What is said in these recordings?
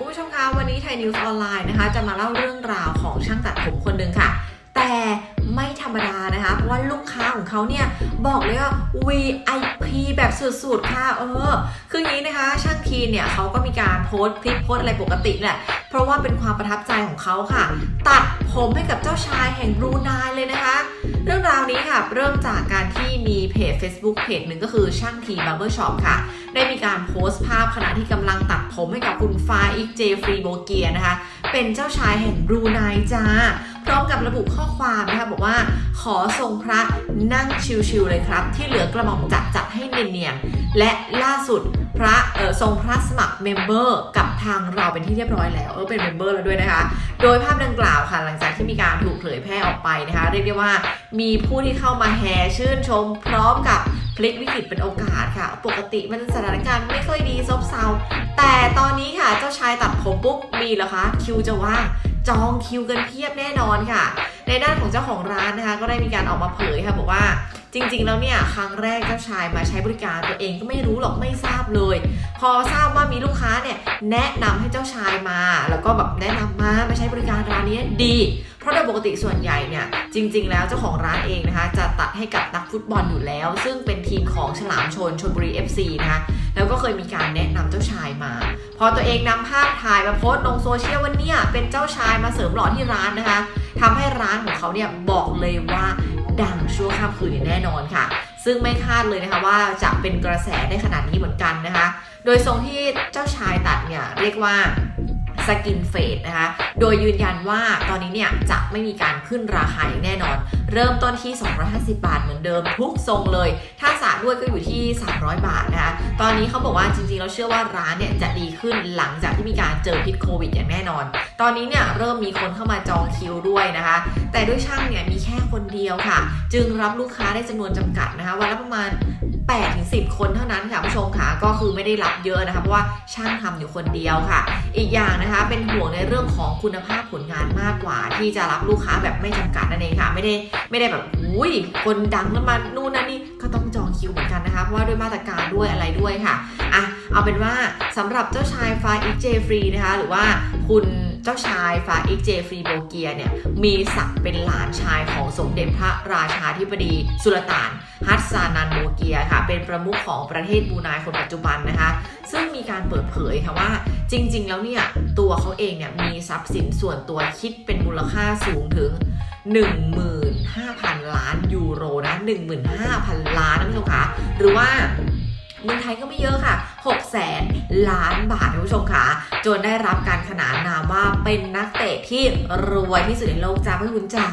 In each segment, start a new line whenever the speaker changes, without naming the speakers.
คุณผู้ชมคะวันนี้ไทยนิวส์ออนไลน์นะคะ จะมาเล่าเรื่องราวของช่างตัดผมคนหนึ่งค่ะ แต่ ค้าของเขาเนี่ยบอกเลยว่า VIP แบบสุดๆค่ะเออคืออย่างนี้นะคะช่างทีเนี่ยเขาก็มีการโพสต์คลิปโพสต์อะไรปกติแหละเพราะว่าเป็นความประทับใจของเขาค่ะ ตัดผมให้กับเจ้าชายแห่งบรูไนเลยนะคะเรื่องราวนี้ค่ะเริ่มจากการที่มีเพจ Facebook เพจหนึ่งก็คือช่างทีบาร์เบอร์ช็อปค่ะ ได้มีการโพสต์ภาพขณะที่กำลังตัดผมให้กับคุณฟาอิกเจฟรีโบเกียนะคะ เป็นเจ้าชายแห่งบรูไนจ้า พร้อมกับระบุข้อความนะคะบอกว่าขอทรงพระนั่งชิวๆเลยครับ ที่เหลือกระหม่อมจัดจัดให้เนียนๆและล่าสุดพระเออทรงพระสมัครเมมเบอร์ก ทางเราเป็นที่เรียบร้อยแล้วเออเป็นเมมเบอร์แล้วด้วยนะคะ โดยภาพดังกล่าวค่ะหลังจากที่มีการถูกเผยแพร่ออกไปนะคะ เรียกได้ว่ามีผู้ที่เข้ามาแห่ชื่นชม พร้อมกับพลิกวิกฤตเป็นโอกาสค่ะ ปกติมันสถานการณ์ไม่ค่อยดีซบเซาแต่ตอนนี้ค่ะเจ้าชายตัดผมปุ๊บมีเหรอคะคิวจะว่างจองคิวกันเพียบแน่นอนค่ะ ในด้านของเจ้าของร้านนะคะ ก็ได้มีการออกมาเผยค่ะบอกว่าจริง ๆ แล้วเนี่ยครั้งแรกเจ้าชายมาใช้บริการตัวเองก็ไม่รู้หรอกไม่ทราบเลย พอทราบว่ามีลูกค้าเนี่ยแนะนำให้เจ้าชายมา แล้วก็แบบแนะนำมามาใช้บริการร้านนี้ดี เพราะโดยปกติส่วนใหญ่เนี่ยจริง ๆ แล้วเจ้าของร้านเองนะคะ จะตัดให้กับนักฟุตบอลอยู่แล้ว ซึ่งเป็นทีมของฉลามชนชลบุรี FC นะคะแล้วก็เคยมีการแนะนำเจ้าชายมา พอตัวเองนำภาพถ่ายมาโพสต์ลงโซเชียลวันเนี่ยเป็นเจ้าชายมาเสริมหล่อที่ร้านนะคะ ทำให้ร้านของเขาเนี่ยบอกเลยว่าดังชั่วข้ามคืนแน่นอนค่ะ ซึ่งไม่คาดเลยนะคะว่าจะเป็นกระแสได้ขนาดนี้เหมือนกันนะคะ โดยทรงที่เจ้าชายตัดเนี่ยเรียกว่า สกินเฟดนะคะ โดยยืนยันว่าตอนนี้เนี่ยจะไม่มีการขึ้นราคาอย่างแน่นอน เริ่มต้นที่ 250 บาทเหมือนเดิมทุกทรงเลย ถ้าสระด้วยก็อยู่ที่ 300 บาทนะคะ ตอนนี้เขาบอกว่าจริงๆเราเชื่อว่าร้านเนี่ยจะดีขึ้นหลังจากที่มีการเจอพิษโควิดอย่างแน่นอน ตอนนี้เนี่ยเริ่มมีคนเข้ามาจองคิวด้วยนะคะ แต่ด้วยช่างเนี่ยมีแค่คนเดียวค่ะ จึงรับลูกค้าได้จำนวนจำกัดนะคะวันละประมาณ8ถึง10 คนเท่านั้นค่ะผู้ชมค่ะก็คือไม่ได้รับเยอะนะคะเพราะว่าช่างทำอยู่คนเดียวค่ะ อีกอย่างนะคะเป็นห่วงในเรื่องของคุณภาพผลงานมากกว่า ที่จะรับลูกค้าแบบไม่จำกัดนั่นเองค่ะ ไม่ได้ไม่ได้แบบอุ้ยคนดังแล้วมานู่นนั่นนี่ก็ต้องจองคิวเหมือนกันนะคะเพราะว่าด้วยมาตรการด้วยอะไรด้วยค่ะอะเอาเป็นว่าสำหรับเจ้าชายฟาอิเจฟรีนะคะ หรือว่าคุณเจ้าชายฟาอิกเจฟรีโบเกียเนี่ยมีศักดิ์เป็นหลานชายของสมเด็จพระราชาธิบดีสุลต่านฮัตซานันโบเกียค่ะเป็นประมุขของประเทศบรูไนคนปัจจุบันนะคะซึ่งมีการเปิดเผยค่ะว่าจริง ๆ แล้วเนี่ยตัวเขาเองเนี่ยมีทรัพย์สินส่วนตัวคิดเป็นมูลค่าสูงถึง 15,000 ล้านยูโรนะ15,000 ล้านนะคุณผู้ชมคะหรือว่าเมืองไทยก็ไม่เยอะค่ะ6แสนล้านบาทคุณผู้ชมค่ะ จนได้รับการขนานนามว่าเป็นนักเตะที่รวยที่สุดในโลกจ้าเพื่อนคุณจ๋า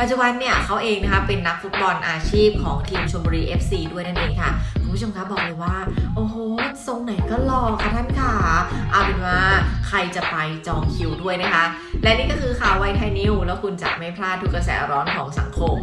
ปัจจุบันเนี่ยเขาเองนะคะเป็นนักฟุตบอลอาชีพของทีมชลบุรี FC ด้วยนั่นเองค่ะคุณผู้ชมคะบอกเลยว่า โอ้โหทรงไหนก็หล่อค่ะท่านค่ะเอาเป็นว่าใครจะไปจองคิวด้วยนะคะ และนี่ก็คือข่าวไวไทยนิวแล้วคุณจะไม่พลาดทุกกระแสร้อนของสังคม